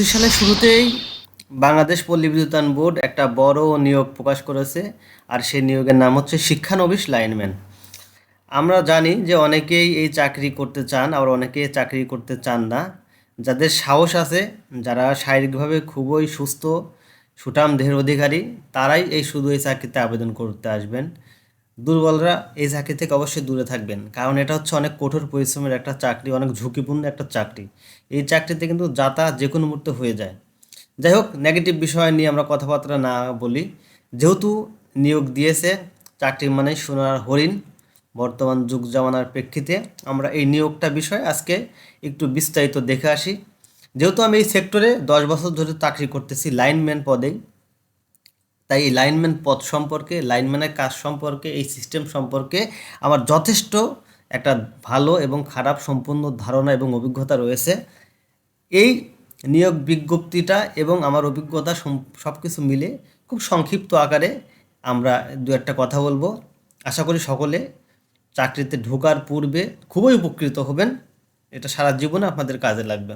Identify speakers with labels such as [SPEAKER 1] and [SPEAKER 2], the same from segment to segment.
[SPEAKER 1] পঁচিশ সালের শুরুতেই বাংলাদেশ পল্লী বিদ্যুতায়ন বোর্ড একটা বড় নিয়োগ প্রকাশ করেছে, আর সেই নিয়োগের নাম হচ্ছে শিক্ষানবিশ লাইনম্যান। আমরা জানি যে অনেকেই এই চাকরি করতে চান, আবার অনেকে চাকরি করতে চান না। যাদের সাহস আছে, যারা শারীরিকভাবে খুবই সুস্থ, সুঠাম দেহের অধিকারী, তারাই এই শুধু এই চাকরিতে আবেদন করতে আসবেন। দুর্বলরা এই চাকরি থেকে অবশ্যই দূরে থাকবেন। কারণ এটা হচ্ছে অনেক কঠোর পরিশ্রমের একটা চাকরি, অনেক ঝুঁকিপূর্ণ একটা চাকরি। এই চাকরিতে কিন্তু যাতায়াত যে কোনো মুহূর্তে হয়ে যায়। যাই হোক নেগেটিভ বিষয় নিয়ে আমরা কথাবার্তা না বলি। যেহেতু নিয়োগ দিয়েছে চাকরি মানে সোনার হরিণ, বর্তমান যুগ জামানার প্রেক্ষিতে আমরা এই নিয়োগটা বিষয় আজকে একটু বিস্তারিত দেখে আসি। যেহেতু আমি এই সেক্টরে দশ বছর ধরে চাকরি করতেছি লাইনম্যান পদেই। তাই এই লাইনম্যান পদ সম্পর্কে লাইনম্যানের কাজ সম্পর্কে, এই সিস্টেম সম্পর্কে আমার যথেষ্ট একটা ভালো এবং খারাপ সম্পূর্ণ ধারণা এবং অভিজ্ঞতা রয়েছে। এই নিয়োগ বিজ্ঞপ্তিটা এবং আমার অভিজ্ঞতা সব কিছু মিলে খুব সংক্ষিপ্ত আকারে আমরা দু একটা কথা বলব। আশা করি সকলে চাকরিতে ঢোকার পূর্বে খুবই উপকৃত হবেন। এটা সারা জীবনে আপনাদের কাজে লাগবে।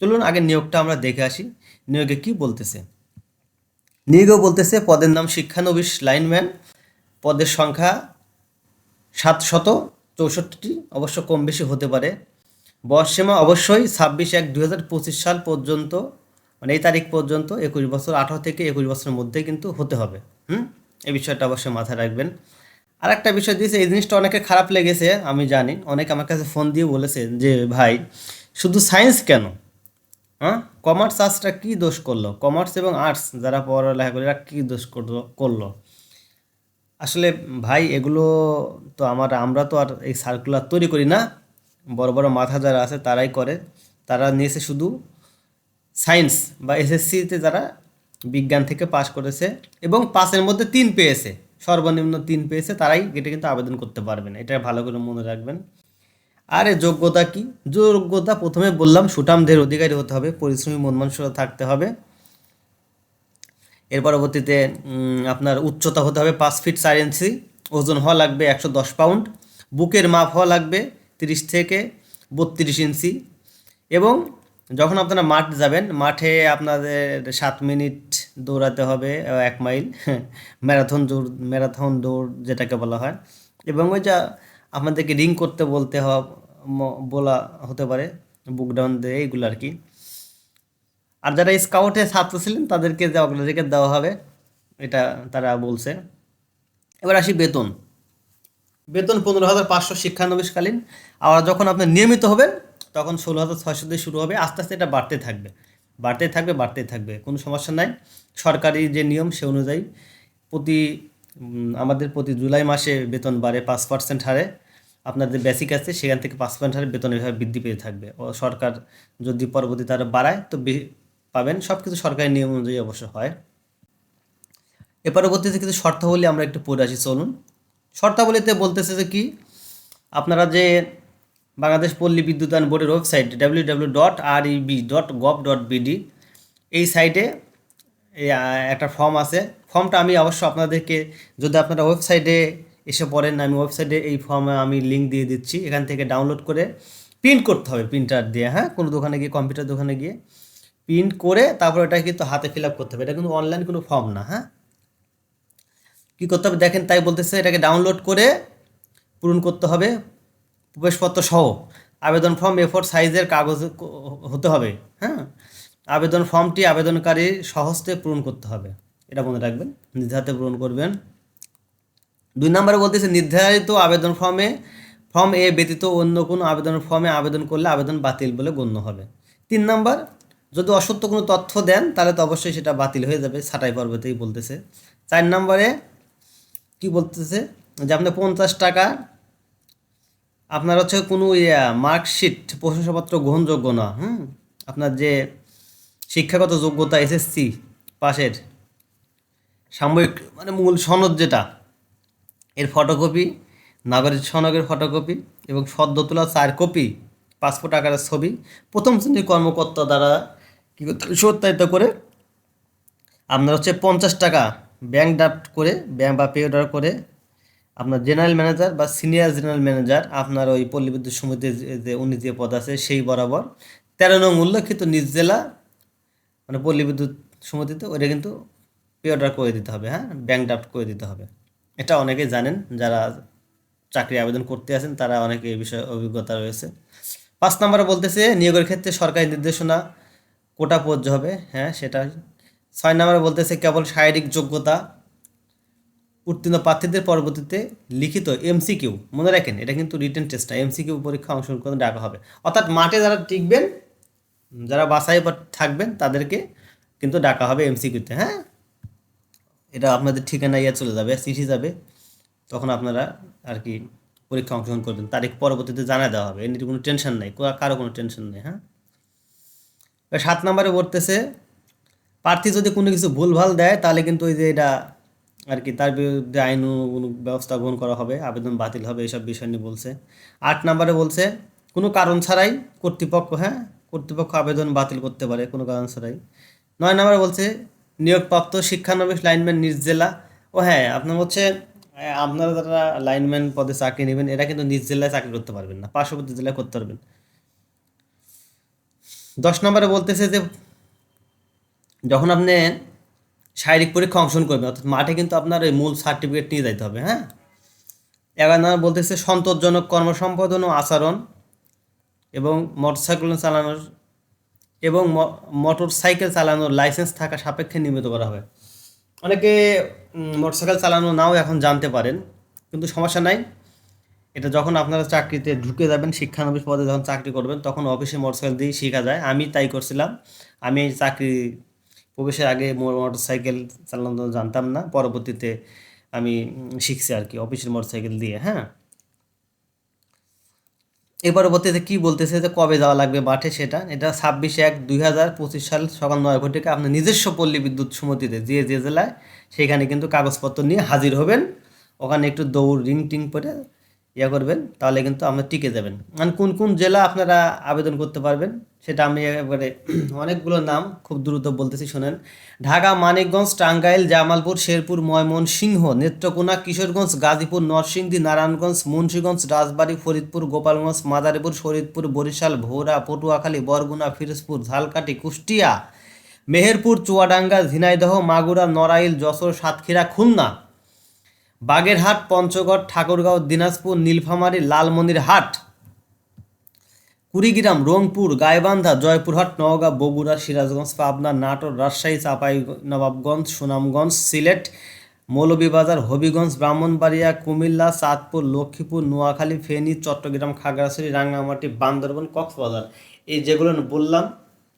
[SPEAKER 1] চলুন আগে নিয়োগটা আমরা দেখে আসি। নিয়োগে কি বলতেছে? নিয়োগও বলতেছে, পদের নাম শিক্ষানবিশ লাইনম্যান। পদের সংখ্যা সাতশত চৌষট্টিটি, অবশ্য কম বেশি হতে পারে। বয়সসীমা অবশ্যই ছাব্বিশ এক পঁচিশ সাল পর্যন্ত মানে এই তারিখ পর্যন্ত, একুশ বছর, আঠারো থেকে একুশ বছরের মধ্যে কিন্তু হতে হবে। হুম? এই বিষয়টা অবশ্যই মাথায় রাখবেন। আর একটা বিষয় দিয়েছে, এই জিনিসটা অনেকে খারাপ লেগেছে, আমি জানি। অনেকে আমার কাছে ফোন দিয়ে বলেছে যে, ভাই, শুধু সায়েন্স কেন? হ্যাঁ? কমার্স আর্টসটা কী দোষ করল? কমার্স এবং আর্টস যারা পড়ালেখা করে, এরা কী দোষ করল করল? আসলে ভাই, এগুলো তো আমার, আমরা তো আর এই সার্কুলার তৈরি করি না। বড় বড় মাথা যারা আছে, তারাই করে। তারা নিয়েছে শুধু সায়েন্স বা এসএসসিতে যারা বিজ্ঞান থেকে পাশ করেছে এবং পাসের মধ্যে তিন পেয়েছে। সর্বনিম্ন তিন পেয়েছে, তারাই এটা কিন্তু আবেদন করতে পারবেন এটা ভালো করে মনে রাখবেন। আর যোগ্যতা কি? যোগ্যতা প্রথমে বললাম সুঠামদের অধিকারী হতে হবে, পরিশ্রমী মন মানসিকতা থাকতে হবে। এর পরবর্তীতে আপনার উচ্চতা হতে হবে পাঁচ ফিট চার ইঞ্চি, ওজন হওয়া লাগবে একশো দশ পাউন্ড, বুকের মাপ হওয়া লাগবে তিরিশ থেকে বত্রিশ ইঞ্চি এবং যখন আপনারা মাঠ যাবেন, মাঠে আপনাদের সাত মিনিট দৌড়াতে হবে এক মাইল, ম্যারাথন দৌড় ম্যারাথন দৌড় যেটাকে বলা হয় এবং ওই যা আপনাদেরকে রিং করতে বলতে হওয়া বলা হতে পারে বুক ডাউন দিয়ে এইগুলো আর কি। আর যারা স্কাউটে ছাত্র ছিলেন, তাদেরকে যে অগ্রাধিকার দেওয়া হবে, এটা তারা বলছে। এবার আসি বেতন। বেতন পনেরো হাজার পাঁচশো শিক্ষানবিশকালীন। আর যখন আপনি নিয়মিত হবেন, তখন ষোলো হাজার ছয়শো দিয়ে শুরু হবে। আস্তে আস্তে এটা বাড়তে থাকবে। বাড়তেই থাকবে বাড়তেই থাকবে। কোনো সমস্যা নাই। সরকারি যে নিয়ম, সে অনুযায়ী প্রতি আমাদের প্রতি জুলাই মাসে বেতন বাড়ে, পাঁচ পার্সেন্ট হারে। আপনার যে বেসিক আছে, সেখান থেকে পাঁচ পার্সেন্ট হারে বেতন এভাবে বৃদ্ধি পেয়ে থাকবে। ও সরকার যদি পরবর্তীতে আরও বাড়ায়, তো পাবেন। সব কিছু সরকারি নিয়ম অনুযায়ী অবশ্য হয়। এ পরবর্তীতে কিছু শর্তাবলী আমরা একটু পড়ে আসি, চলুন। শর্তাবলীতে বলতেছে যে কি, আপনারা যে বাংলাদেশ পল্লী বিদ্যুতায়ন বোর্ডের website W W dot R EB dot gov dot BD এই সাইটে একটা ফর্ম আছে। ফর্মটা আমি অবশ্য আপনাদেরকে, যদি আপনারা ওয়েবসাইটে এসে পড়েন আমি ওয়েবসাইটে এই ফর্মে আমি লিঙ্ক দিয়ে দিচ্ছি, এখান থেকে ডাউনলোড করে প্রিন্ট করতে হবে প্রিন্টার দিয়ে হ্যাঁ? কোনো দোকানে গিয়ে কম্পিউটার দোকানে গিয়ে প্রিন্ট করে তারপর এটা কিন্তু হাতে ফিল আপ করতে হবে। এটা কিন্তু অনলাইন কোনো ফর্ম না হ্যাঁ? কী করতে হবে? দেখেন, তাই বলতেছে, এটাকে ডাউনলোড করে পূরণ করতে হবে, প্রবেশপত্র সহ। আবেদন ফর্ম এ ফোর সাইজের কাগজ হতে হবে হ্যাঁ? আবেদন ফর্মটি আবেদনকারী সহজতে পূরণ করতে হবে। এটা মনে রাখবেন, নিজের হাতে পূরণ করবেন। দুই নম্বরে বলতেছে, নির্ধারিত আবেদন ফর্মে, ফর্ম এ ব্যতীত অন্য কোনো আবেদন ফর্মে আবেদন করলে আবেদন বাতিল বলে গণ্য হবে। তিন নম্বর, যদি অসত্য কোনো তথ্য দেন, তাহলে তো অবশ্যই সেটা বাতিল হয়ে যাবে, ছাটাই পর্বতেই বলতেছে। চার নম্বরে, কি বলতেছে? যে আপনার পঞ্চাশ টাকা, আপনার হচ্ছে কোনো ইয়া, মার্কশিট, প্রশংসাপত্র গ্রহণযোগ্য না, হুম? আপনার যে শিক্ষাগত যোগ্যতা, এসএসসি, পাশের সাময়িক মানে মূল সনদ যেটা এর ফটোকপি নাগরিক সনদের ফটোকপি এবং সদ্য তোলা চার কপি পাসপোর্ট আকারের ছবি, প্রথম শ্রেণির কর্মকর্তা দ্বারা কী করতে সত্যায়িত করে আপনার হচ্ছে পঞ্চাশ টাকা ব্যাংক ড্রাফট করে ব্যাংক বা পে অর্ডার করে আপনার জেনারেল ম্যানেজার বা সিনিয়র জেনারেল ম্যানেজার আপনার ওই পল্লী বিদ্যুৎ সমিতির যে উনি যে পদ আছে সেই বরাবর তেরো নং উল্লেখিত নিজ জেলা মানে পল্লী বিদ্যুৎ সমিতিতে ওটা কিন্তু পে অর্ডার করে দিতে হবে হ্যাঁ? ব্যাংক ড্রাফট করে দিতে হবে। এটা অনেকেই জানেন, যারা চাকরি আবেদন করতে আছেন, তারা অনেকে এই বিষয়ে অভিজ্ঞতা রয়েছে। পাঁচ নম্বরে বলতেছে, নিয়োগের ক্ষেত্রে সরকারি নির্দেশনা কোটা প্রযোজ্য হবে। হ্যাঁ সেটা। ছয় নম্বরে বলতেছে, কেবল শারীরিক যোগ্যতা উত্তীর্ণ প্রার্থীদের পরবর্তীতে লিখিত এমসিকিউ মনে রাখেন, এটা কিন্তু রিটেন টেস্ট না এমসিকিউ পরীক্ষা অংশগ্রহণ ডাকা হবে। অর্থাৎ মাঠে যারা টিকবেন, যারা বাসায় থাকবেন, তাদেরকে কিন্তু ডাকা হবে এমসিকিউতে হ্যাঁ? এটা আপনাদের ঠিকানা ইয়ে চলে যাবে, চিঠি যাবে, তখন আপনারা আর কি পরীক্ষা অংশগ্রহণ করবেন। তারিখ পরবর্তীতে জানা দেওয়া হবে নিয়ে কোনো টেনশন নেই কারও কোনো টেনশন নেই হ্যাঁ? সাত নম্বরে পড়তেছে, প্রার্থী যদি কোনো কিছু ভুলভাল দেয়, তাহলে কিন্তু ওই যে এটা আর কি তার বিরুদ্ধে আইন ব্যবস্থা গ্রহণ করা হবে, আবেদন বাতিল হবে এইসব বিষয় নিয়ে বলছে। আট নম্বরে বলছে, কোনো কারণ ছাড়াই কর্তৃপক্ষ হ্যাঁ? কর্তৃপক্ষ আবেদন বাতিল করতে পারে, কোনো কারণ ছাড়াই। নয় নম্বরে বলছে নিয়োগপ্রাপ্ত শিক্ষানবিশ লাইনম্যান নিজ জেলা। ও হ্যাঁ আপনার হচ্ছে আপনারা যারা লাইনম্যান পদে চাকরি নেবেন, এরা কিন্তু নিজ জেলায় চাকরি করতে পারবেন না, পার্শ্ববর্তী জেলায় করতে পারবেন। দশ নম্বরে বলতেছে যে, যখন আপনি শারীরিক পরীক্ষা অংশগ্রহণ করবেন, অর্থাৎ মাঠে কিন্তু আপনার ওই মূল সার্টিফিকেট নিয়ে যাইতে হবে হ্যাঁ? এগারো নম্বর বলতেছে, সন্তোষজনক কর্মসম্পাদন ও আচরণ এবং মোটরসাইকেল চালানোর এবং মোটর সাইকেল চালানোর লাইসেন্স থাকা সাপেক্ষে নিয়মিত করা হবে। অনেকে মোটরসাইকেল চালানো নাও এখন জানতে পারেন, কিন্তু সমস্যা নাই। এটা যখন আপনারা চাকরিতে ঢুকে যাবেন, শিক্ষানবিশ পদে যখন চাকরি করবেন, তখন অফিসে মোটরসাইকেল দিয়ে শেখা যায়। আমি তাই করছিলাম। আমি চাকরি প্রবেশের আগে মোটর সাইকেল চালানো জানতাম না, পরবর্তীতে আমি শিখছি আর কি অফিসের মোটর সাইকেল দিয়ে হ্যাঁ? এর পরবর্তীতে কী বলতেছে যে কবে যাওয়া লাগবে মাঠে সেটা? এটা ছাব্বিশ এক দুই হাজার পঁচিশ সাল সকাল নয় ঘটিকে আপনার নিজস্ব পল্লী বিদ্যুৎ সমিতিতে যে যে জেলায়, সেখানে কিন্তু কাগজপত্র নিয়ে হাজির হবেন। ওখানে একটু দৌড় রিং টিং করে ইয়ে করবেন, তাহলে কিন্তু আপনি টিকে যাবেন। মানে কোন কোন জেলা আপনারা আবেদন করতে পারবেন, সেটা আমি এবারে অনেকগুলো নাম খুব দ্রুত বলতেছি, শোনেন। ঢাকা, মানিকগঞ্জ, টাঙ্গাইল, জামালপুর, শেরপুর, ময়মনসিংহ, নেত্রকোনা, কিশোরগঞ্জ, গাজীপুর, নরসিংদী, নারায়ণগঞ্জ, মুন্সীগঞ্জ, রাজবাড়ী, ফরিদপুর, গোপালগঞ্জ, মাদারীপুর, শরীদপুর, বরিশাল, ভোরা, পটুয়াখালী, বরগুনা, ফিরোজপুর, ঝালকাঠি, কুষ্টিয়া, মেহেরপুর, চুয়াডাঙ্গা, ঝিনাইদহ, মাগুরা, নড়াইল, যশোর, সাতক্ষীরা, খুলনা। বাগেরহাট, পঞ্চগড়, ঠাকুরগাঁও, দিনাজপুর, নীলফামারী লালমনিরহাট কুড়িগ্রাম, রংপুর, গাইবান্ধা, জয়পুরহাট, নওগাঁ, বগুড়া, সিরাজগঞ্জ, পাবনা, নাটোর, রাজশাহী, চাপাই, নবাবগঞ্জ, সুনামগঞ্জ, সিলেট, মৌলভীবাজার, হবিগঞ্জ, ব্রাহ্মণবাড়িয়া, কুমিল্লা, চাঁদপুর, লক্ষ্মীপুর, নোয়াখালী, ফেনী, চট্টগ্রাম, খাগড়াছড়ি, রাঙ্গামাটি, বান্দরবন, কক্সবাজার। এই যেগুলো বললাম,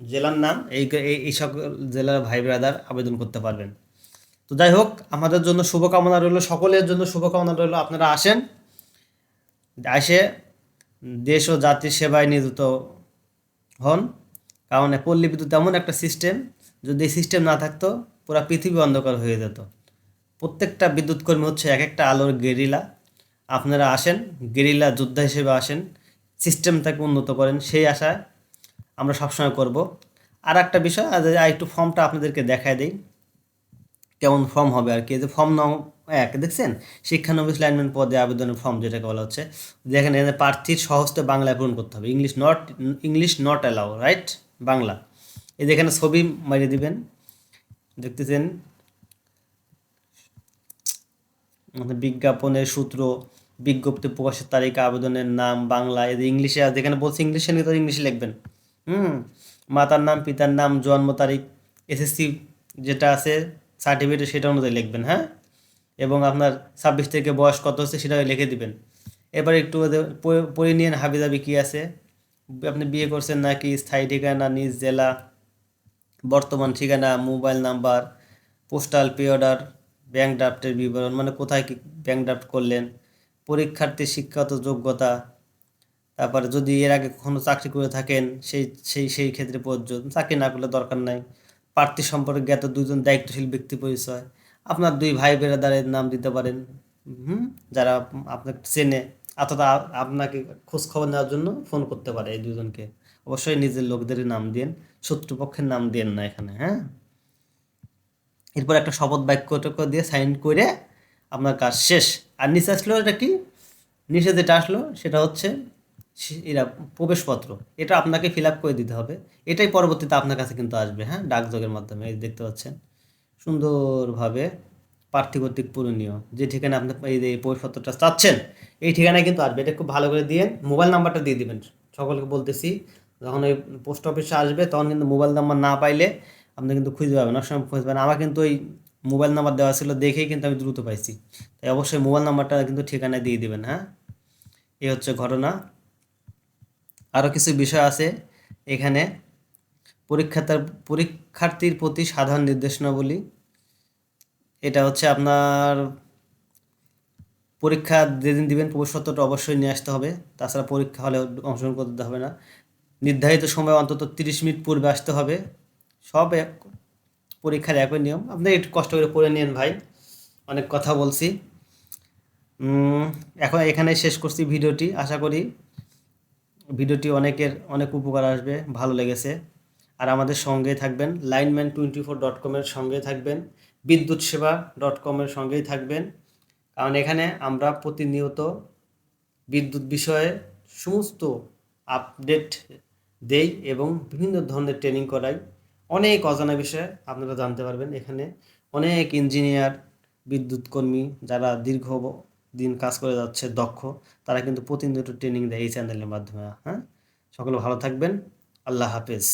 [SPEAKER 1] জেলার নাম, এই এই- এই সকল জেলার ভাই ব্রাদার আবেদন করতে পারবেন। তো যাই হোক, আমাদের জন্য শুভকামনা রইল, সকলের জন্য শুভকামনা রইল, আপনারা আসেন। আসে দেশ ও জাতির সেবায় নিয়োজিত হন, কারণ পল্লী বিদ্যুৎ এমন একটা সিস্টেম যদি এই সিস্টেম না থাকতো, পুরো পৃথিবী অন্ধকার হয়ে যেত। প্রত্যেকটা বিদ্যুৎ কর্মী হচ্ছে এক একটা আলোর গেরিলা। আপনারা আসেন, গেরিলা যোদ্ধা হিসেবে আসেন সিস্টেমটাকে উন্নত করেন, সেই আশায় আমরা সবসময় করব। আর একটা বিষয় আর একটু ফর্মটা আপনাদেরকে দেখায় দিই। কেমন ফর্ম হবে আর কি? যে ফর্ম নাম এক, দেখছেন? শিক্ষানবিশ লাইনম্যান পদে আবেদনের ফর্ম যেটাকে বলা হচ্ছে। দেখেন এখানে প্রার্থীর সহজতে বাংলায় পূরণ করতে হবে। English not English not allow right Bangla. এই যে এখানে ছবি মারিয়ে দিবেন। দেখতেছেন? বিজ্ঞাপনের সূত্র, বিজ্ঞপ্তি প্রকাশের তারিখ আবেদনের নাম, বাংলা যে ইংলিশে যেখানে বলছে ইংলিশে নিয়ে তো ইংলিশে লিখবেন। হুম? মাতার নাম, পিতার নাম, জন্ম তারিখ এসএসসি যেটা আছে সার্টিফিকেট সেটা অনুযায়ী লিখবেন হ্যাঁ? এবং আপনার ছাব্বিশ থেকে বয়স কত হচ্ছে সেটা লিখে দিবেন। এবার একটু পড়ে নিন হাবিজাবি কী আছে। আপনি বিয়ে করছেন নাকি স্থায়ী ঠিকানা, নিজ জেলা, বর্তমান ঠিকানা, mobile number, postal pay order, bank ড্রাফটের বিবরণ মানে কোথায় কি ব্যাংক ড্রাফট করলেন পরীক্ষার্থীর শিক্ষাগত যোগ্যতা, তারপরে যদি এর আগে কখনো চাকরি করে থাকেন, সেই সেই সেই ক্ষেত্রে প্রযোজ্য চাকরি না করলে দরকার নাই। প্রার্থী সম্পর্কে জ্ঞাত দুজন দায়িত্বশীল ব্যক্তি পরিচয়। আপনার দুই ভাই বেরাদারের নাম দিতে পারেন। হুম? যারা আপনাকে চেনে। অথবা আপনাকে খোঁজ খবর নেওয়ার জন্য ফোন করতে পারে এই দুজনকে। অবশ্যই নিজের লোকদেরই নাম দিন শত্রুপক্ষের নাম দিন না এখানে হ্যাঁ? এরপর একটা শপথ বাক্য দিয়ে সাইন করে আপনার কাজ শেষ। আর নিচে আসলো এটা কি? নিচে যেটা আসলো সেটা হচ্ছে এরা প্রবেশপত্র, এটা আপনাকে ফিল আপ করে দিতে হবে। এটাই পরবর্তীতে আপনার কাছে কিন্তু আসবে হ্যাঁ? ডাকযোগের মাধ্যমে, এই দেখতে পাচ্ছেন। সুন্দরভাবে প্রার্থী পূরণীয়, যে ঠিকানা আপনি এই যে প্রবেশপত্রটা চাচ্ছেন, এই ঠিকানায় কিন্তু আসবে। এটা খুব ভালো করে দিয়ে মোবাইল নাম্বারটা দিয়ে দিবেন। সকলকে বলতেছি, যখন ওই পোস্ট অফিসে আসবে, তখন কিন্তু মোবাইল নাম্বার না পাইলে আপনি কিন্তু খুঁজে পাবেন, অনেক সময় খুঁজে পাবেন। আমার কিন্তু ওই মোবাইল নাম্বার দেওয়া ছিল দেখেই কিন্তু আমি দ্রুত পাইছি। তাই অবশ্যই মোবাইল নাম্বারটা কিন্তু ঠিকানায় দিয়ে দিবেন হ্যাঁ? এই হচ্ছে ঘটনা। আরও কিছু বিষয় আছে। এখানে পরীক্ষার্থার পরীক্ষার্থীর প্রতি সাধারণ নির্দেশনাবলী। এটা হচ্ছে আপনার পরীক্ষা যেদিন দিবেন প্রবেশপত্রটা অবশ্যই নিয়ে আসতে হবে। তাছাড়া পরীক্ষা হলে অংশগ্রহণ করতে হবে না। নির্ধারিত সময় অন্তত তিরিশ মিনিট পূর্বে আসতে হবে। সব এক, পরীক্ষার একই নিয়ম। আপনি একটু কষ্ট করে পড়ে নিন ভাই। অনেক কথা বলছি। এখন এখানে শেষ করছি ভিডিওটি। আশা করি ভিডিওটি অনেকের, অনেক উপকার আসবে, ভালো লেগেছে। আর আমাদের সঙ্গেই থাকবেন লাইনম্যান টোয়েন্টি ফোর ডট কমের সঙ্গেই থাকবেন বিদ্যুৎ সেবা ডট কমের সঙ্গেই থাকবেন। কারণ এখানে আমরা প্রতিনিয়ত বিদ্যুৎ বিষয়ে সমস্ত আপডেট দেই এবং বিভিন্ন ধরনের ট্রেনিং করাই। অনেক অজানা বিষয়ে আপনারা জানতে পারবেন এখানে। অনেক ইঞ্জিনিয়ার বিদ্যুৎ কর্মী যারা দীর্ঘ দিন কাজ করে যাচ্ছে, দক্ষ, তারা কিন্তু প্রতিনিয়ত ট্রেনিং দেয় এই চ্যানেলের মাধ্যমে। হ্যাঁ? সকলে ভালো থাকবেন। আল্লাহ হাফেজ।